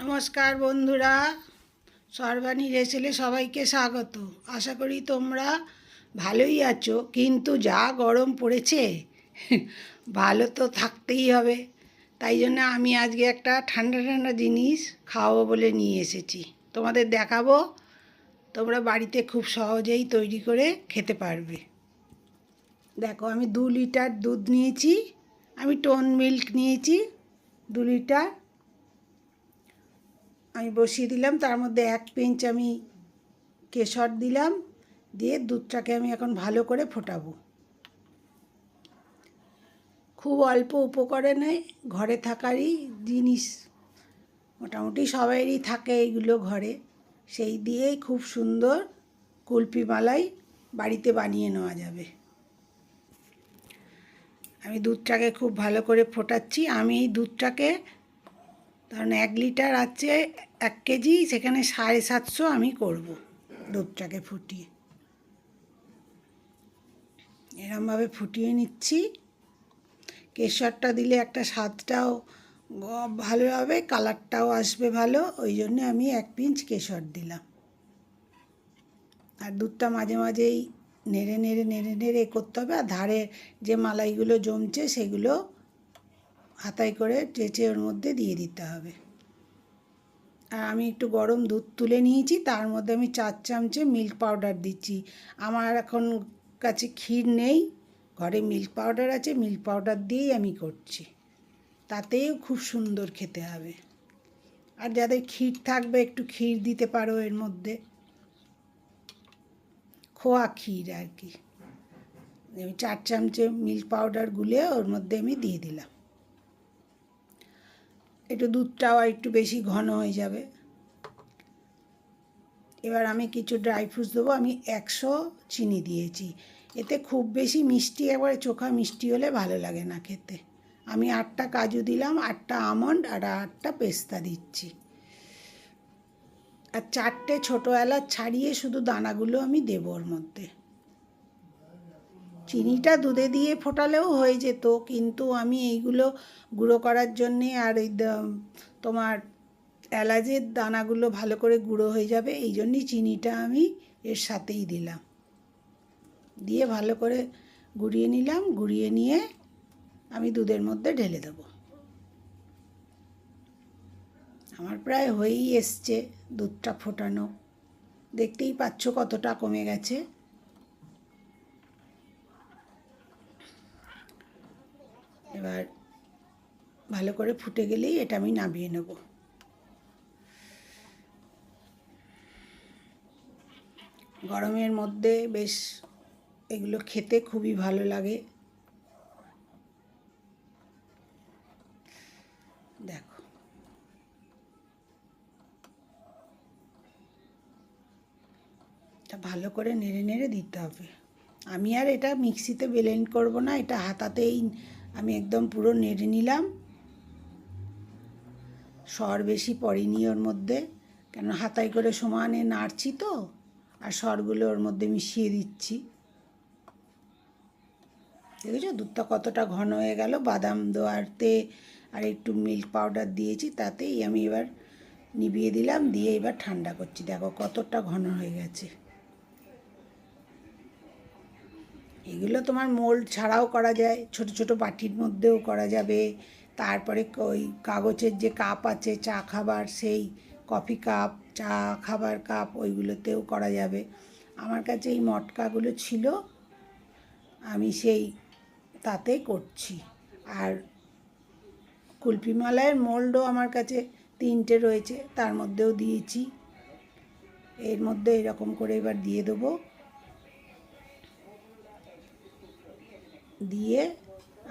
নমস্কার বন্ধুরা, সর্বাণী রেসেলে সবাইকে স্বাগত। আশা করি তোমরা ভালোই আছো, কিন্তু যা গরম পড়েছে, ভালো তো থাকতেই হবে। তাই জন্য আমি আজকে একটা ঠান্ডা ঠান্ডা জিনিস খাওয়াবো বলে নিয়ে এসেছি। তোমাদের দেখাবো, তোমরা বাড়িতে খুব সহজেই তৈরি করে খেতে পারবে। দেখো, আমি দু লিটার দুধ নিয়েছি, আমি টোন মিল্ক নিয়েছি, দু লিটার আমি বসিয়ে দিলাম। তার মধ্যে এক পিঞ্চ আমি কেশর দিলাম। দিয়ে দুধটাকে আমি এখন ভালো করে ফোটাবো। খুব অল্প উপকরণে ঘরে থাকারই জিনিস। মোটামুটি সবাইরই থাকে এইগুলো ঘরে। সেই দিয়েই খুব সুন্দর কুলপি মালাই বাড়িতে বানিয়ে নেওয়া যাবে। আমি দুধটাকে খুব ভালো করে ফোটাচ্ছি। আমি এই দুধটাকে কারণ এক লিটার আছে এক কেজি, সেখানে সাড়ে সাতশো আমি করব দুধটাকে ফুটিয়ে। এরমভাবে ফুটিয়ে নিচ্ছি। কেশরটা দিলে একটা স্বাদটাও ভালো হবে, কালারটাও আসবে ভালো, ওই জন্য আমি এক পিঞ্চ কেশর দিলাম। আর দুধটা মাঝে মাঝেই নেড়ে নেড়ে নেড়ে নেড়ে করতে হবে। আর ধারে যে মালাইগুলো জমছে সেগুলো হাতায় করে চেঁচে ওর মধ্যে দিয়ে দিতে হবে। আর আমি একটু গরম দুধ তুলে নিয়েছি, তার মধ্যে আমি চার চামচে মিল্ক পাউডার দিচ্ছি। আমার এখন কাছে ক্ষীর নেই, ঘরে মিল্ক পাউডার আছে মিল্ক পাউডার দিয়েই আমি করছি। তাতেও খুব সুন্দর খেতে হবে। আর যাদের ক্ষীর থাকবে, একটু ক্ষীর দিতে পারো এর মধ্যে। খোয়া ক্ষীর আর কি। আমি চার চামচে মিল্ক পাউডার গুলে ওর মধ্যে আমি দিয়ে দিলাম। একটু দুধটাও আর একটু বেশি ঘন হয়ে যাবে। এবার আমি কিছু ড্রাই ফ্রুটস দেবো, আমি একশো চিনি দিয়েছি। এতে খুব বেশি মিষ্টি, একবারে চোখা মিষ্টি হলে ভালো লাগে না খেতে। আমি আটটা কাজু দিলাম, আটটা আমন্ড আর আটটা পেস্তা দিচ্ছি। আর চারটে ছোটো এলাচ ছাড়িয়ে শুধু দানাগুলো আমি দেবো ওর মধ্যে। চিনিটা দুধে দিয়ে ফোটালেও হয়ে যেত, কিন্তু আমি এইগুলো গুঁড়ো করার জন্যে আর ওই তোমার এলাচের দানাগুলো ভালো করে গুঁড়ো হয়ে যাবে, এই জন্যই চিনিটা আমি এর সাথেই দিলাম। দিয়ে ভালো করে গুঁড়িয়ে নিলাম, গুঁড়িয়ে নিয়ে আমি দুধের মধ্যে ঢেলে দেবো। আমার প্রায় হয়েই এসছে দুধটা ফোটানো। দেখতেই পাচ্ছ কতটা কমে গেছে। এবার ভালো করে ফুটে গেলেই এটা আমি নামিয়ে নেব। গরমের মধ্যে বেশ এগুলো খেতে খুবই ভালো লাগে। দেখো। এটা ভালো করে নেড়ে নেড়ে দিতে হবে। আমি আর এটা মিক্সিতে ব্লেন্ড করব না, এটা হাতাতেই আমি একদম পুরো নেড়ে নিলাম। সর বেশি পড়েনি ওর মধ্যে, কেন হাতায় করে সমানে নাড়ছি তো, আর সরগুলো ওর মধ্যে মিশিয়ে দিচ্ছি। দেখেছ? দুধটা কতটা ঘন হয়ে গেল। বাদাম দোয়ারতে আর একটু মিল্ক পাউডার দিয়েছি, তাতেই আমি এবার নিভিয়ে দিলাম, দিয়ে এবার ঠান্ডা করছি। দেখো কতটা ঘন হয়ে গেছে। এগুলো তোমার মোল্ড ছাড়াও করা যায়, ছোট ছোট বাটির মধ্যেও করা যাবে। তারপরে ওই কাগজের যে কাপ আছে, চা খাবার, সেই কফি কাপ চা খাবার কাপ ওইগুলোতেও করা যাবে। আমার কাছে এই মটকাগুলো ছিল, আমি সেই তাতে করছি। আর কুলপি মালাইয়ের মোল্ডও আমার কাছে তিনটে রয়েছে, তার মধ্যেও দিয়েছি। এর মধ্যে এরকম করে এবার দিয়ে দেবো। দিয়ে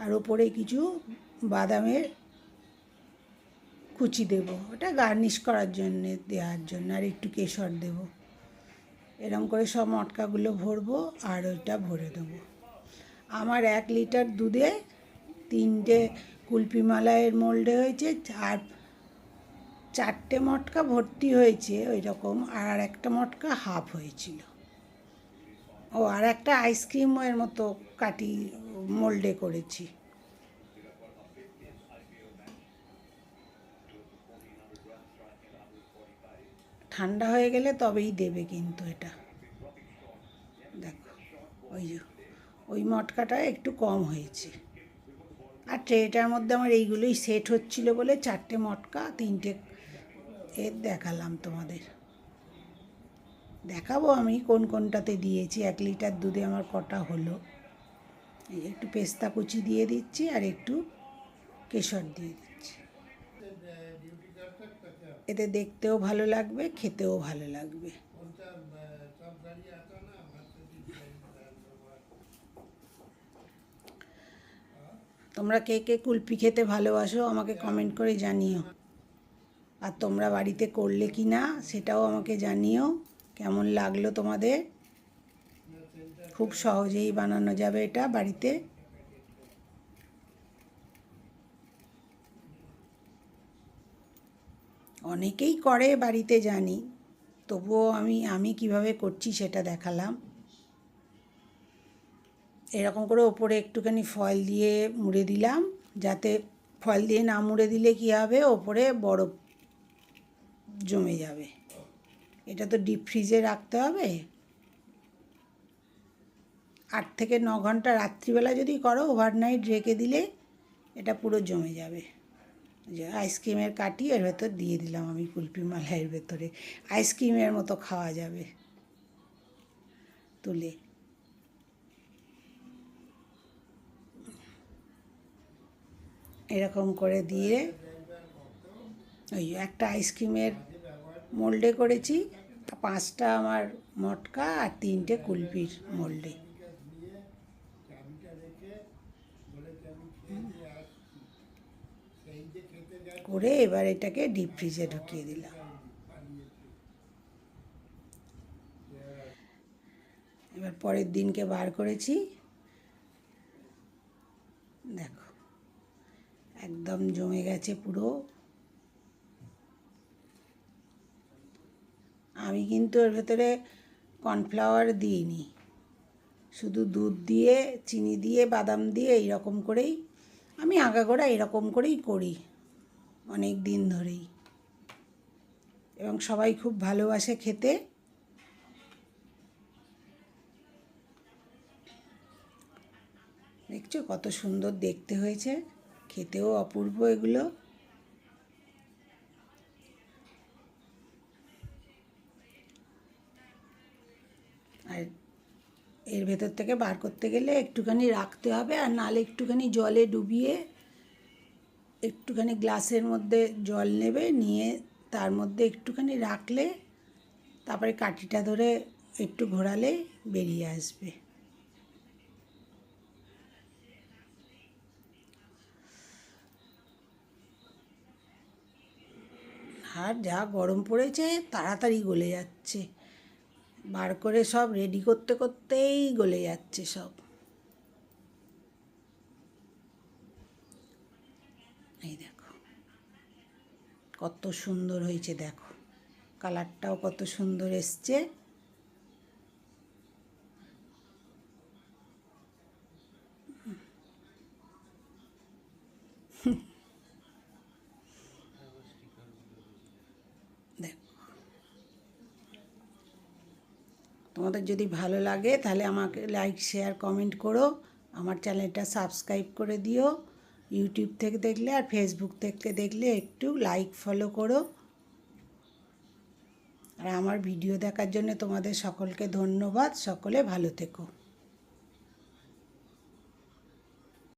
আর ওপরে কিছু বাদামের কুচি দেব। ওটা গার্নিশ করার জন্য, দেওয়ার জন্য, আর একটু কেশর দেব। এরম করে সব মটকাগুলো ভরবো আর ওইটা ভরে দেবো। আমার এক লিটার দুধে তিনটে কুলপি মালাইয়ের মোল্ডে হয়েছে, আর চারটে মটকা ভর্তি হয়েছে ওই রকম আর একটা মটকা হাফ হয়েছিল। ও আর একটা আইসক্রিমের মতো কাটি মোল্ডে করেছি। ঠান্ডা হয়ে গেলে তবেই দেবে কিন্তু এটা। দেখো, ওই যে, ওই মটকাটা একটু কম হয়েছে। আর ট্রেটার মধ্যে আমার এইগুলোই সেট হচ্ছিল বলে চারটে মটকা, তিনটে এর দেখালাম তোমাদের। দেখাবো আমি কোন কোনটাতে দিয়েছি, এক লিটার দুধে আমার কটা হলো। একটু পেস্তা কুচি দিয়ে দিচ্ছি আর একটু কেশর দিয়ে দিচ্ছি। এতে দেখতেও ভালো লাগবে, খেতেও ভালো লাগবে। তোমরা কে কে কুলপি খেতে ভালোবাসো আমাকে কমেন্ট করে জানিও। আর তোমরা বাড়িতে করলে কি না সেটাও আমাকে জানিও, কেমন লাগল তোমাদের? খুব সহজেই বানানো যাবে এটা বাড়িতে। অনেকেই করে বাড়িতে জানি, তবুও আমি আমি কীভাবে করছি সেটা দেখালাম। এরকম করে ওপরে একটুখানি ফয়েল দিয়ে মুড়ে দিলাম, যাতে ফয়েল দিয়ে না মুড়ে দিলে কী হবে? ওপরে বরফ জমে যাবে। এটা তো ডিপ ফ্রিজে রাখতে হবে। আট থেকে ন ঘণ্টা রাত্রিবেলা যদি করো ওভারনাইট রেখে দিলে এটা পুরো জমে যাবে। যে আইসক্রিমের কাটি, এর ভেতর দিয়ে দিলাম আমি কুলপি মালাইয়ের ভেতরে। আইসক্রিমের মতো খাওয়া যাবে। তুলে। এরকম করে দিয়ে ওই একটা আইসক্রিমের মোল্ডে করেছি। পাঁচটা আমার মটকা আর তিনটে কুলপির মোল্ডে করে এবার এটাকে ডিপ ফ্রিজে ঢুকিয়ে দিলাম। এবার পরের দিনকে বার করেছি। দেখো, একদম জমে গেছে পুরো। আমি কিন্তু এর ভেতরে কর্নফ্লাওয়ার দিইনি। শুধু দুধ দিয়ে, চিনি দিয়ে, বাদাম দিয়ে এইরকম করেই, আমি আগাগোড়া এরকম করেই করি। অনেক দিন ধরেই। এবং সবাই খুব ভালোবাসে খেতে। দেখছ কত সুন্দর দেখতে হয়েছে। খেতেও অপূর্ব এগুলো। আর এর ভেতর থেকে বার করতে গেলে একটুখানি রাখতে হবে আর নালে একটুখানি জলে ডুবিয়ে একটুখানি গ্লাসের মধ্যে জল নেবে, নিয়ে তার মধ্যে একটুখানি রাখলে তারপরে কাঠিটা ধরে একটু ঘোরালে বেরিয়ে আসবে। আর যা গরম পড়েছে তাড়াতাড়ি গলে যাচ্ছে। বার করে সব রেডি করতে করতেই গলে যাচ্ছে সব। এই দেখো। কত সুন্দর হয়েছে, দেখো। কালারটাও কত সুন্দর এসছে। তোমাদের যদি ভালো লাগে, তাহলে আমাকে লাইক শেয়ার কমেন্ট করো। আমার চ্যানেলটা সাবস্ক্রাইব করে দিও। ইউটিউব থেকে দেখলে আর ফেসবুক থেকে দেখলে একটু লাইক ফলো করো। আর আমার ভিডিও দেখার জন্য তোমাদের সকলকে ধন্যবাদ। সকলে ভালো থেকো।